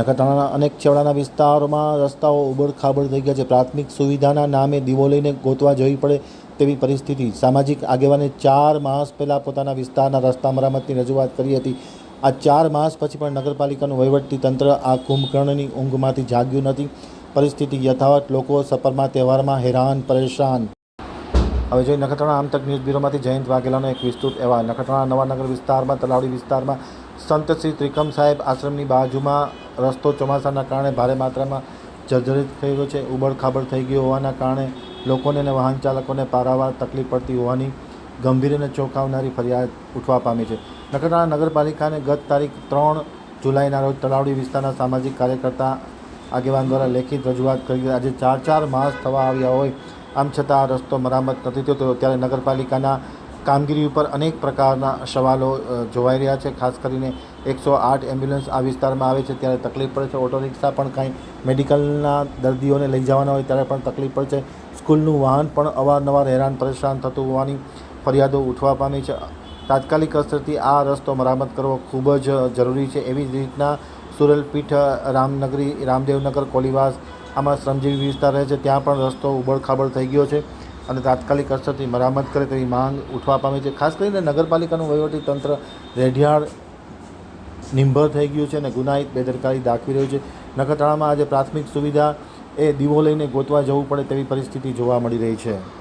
નખત્રાણાના અનેક છેવાડાના વિસ્તારોમાં રસ્તાઓ ઉબડખાબડ થઈ ગયા છે. પ્રાથમિક સુવિધાના નામે દીવો લઈને ગોતવા જવી પડે તેવી પરિસ્થિતિ. સામાજિક આગેવાને ચાર માસ પહેલાં પોતાના વિસ્તારના રસ્તા મરામતની રજૂઆત કરી હતી. આ ચાર માસ પછી પણ નગરપાલિકાનું વહીવટી તંત્ર આ કુંભકર્ણની ઊંઘમાંથી જાગ્યું નથી. પરિસ્થિતિ યથાવત. લોકો સફરમાં તહેવારમાં હેરાન, પરેશાન. હવે જોઈએ નખત્રાણા આમતક ન્યૂઝ બ્યુરોમાંથી જયંત વાઘેલાનો એક વિસ્તૃત એવા નખત્રાણા નવાનગર વિસ્તારમાં, તલાવડી વિસ્તારમાં સંત શ્રી ત્રિકમ સાહેબ આશ્રમની બાજુમાં રસ્તો ચોમાસાના કારણે ભારે માત્રામાં જર્જરિત થઈ ગયો છે. ઉબડખાબડ થઈ ગયો હોવાના કારણે લોકોને અને વાહન ચાલકોને પારાવાર તકલીફ પડતી હોવાની ગંભીર અને ચોંકાવનારી ફરિયાદ ઉઠવા પામી છે. નખત્રાણા નગરપાલિકાને ગત તારીખ ત્રણ જુલાઈના રોજ તળાવડી વિસ્તારના સામાજિક કાર્યકર્તા આગેવાન દ્વારા લેખિત રજૂઆત કરી આજે ચાર ચાર માસ થવા આવ્યા હોય. આમ છતાં આ રસ્તો મરામત નથી થયો. ત્યારે નગરપાલિકાના કામગીરી ઉપર અનેક પ્રકારના સવાલો જોવાઈ રહ્યા છે. ખાસ કરીને એકસો આઠ એમ્બ્યુલન્સ આ વિસ્તારમાં આવે છે ત્યારે તકલીફ પડે છે. ઓટો રિક્ષા પણ કાંઈ મેડિકલના દર્દીઓને લઈ જવાના હોય ત્યારે પણ તકલીફ પડે છે. સ્કૂલનું વાહન પણ અવારનવાર હેરાન, પરેશાન થતું હોવાની ફરિયાદો ઉઠવા પામી છે. તાત્કાલિક અસરથી આ રસ્તો મરામત કરવો ખૂબ જ જરૂરી છે. એવી જ રીતના સુરેલપીઠ રામનગરી, રામદેવનગર, કોલીવાસ, આમાં શ્રમજીવી વિસ્તાર રહે છે. ત્યાં પણ રસ્તો ઉબડખાબડ થઈ ગયો છે. અને તાત્કાલિક અસરથી મરામત કરે તેવી માંગ ઉઠવા પામી છે. ખાસ કરીને નગરપાલિકાનું વહીવટી તંત્ર રેઢિયાળ નિંભર થઈ ગયું છે અને ગુનાહિત બેદરકારી દાખવી રહ્યું છે. નખત્રાણામાં આજે પ્રાથમિક સુવિધા એ દીવો લઈને ગોતવા જવું પડે તેવી પરિસ્થિતિ જોવા મળી રહી છે.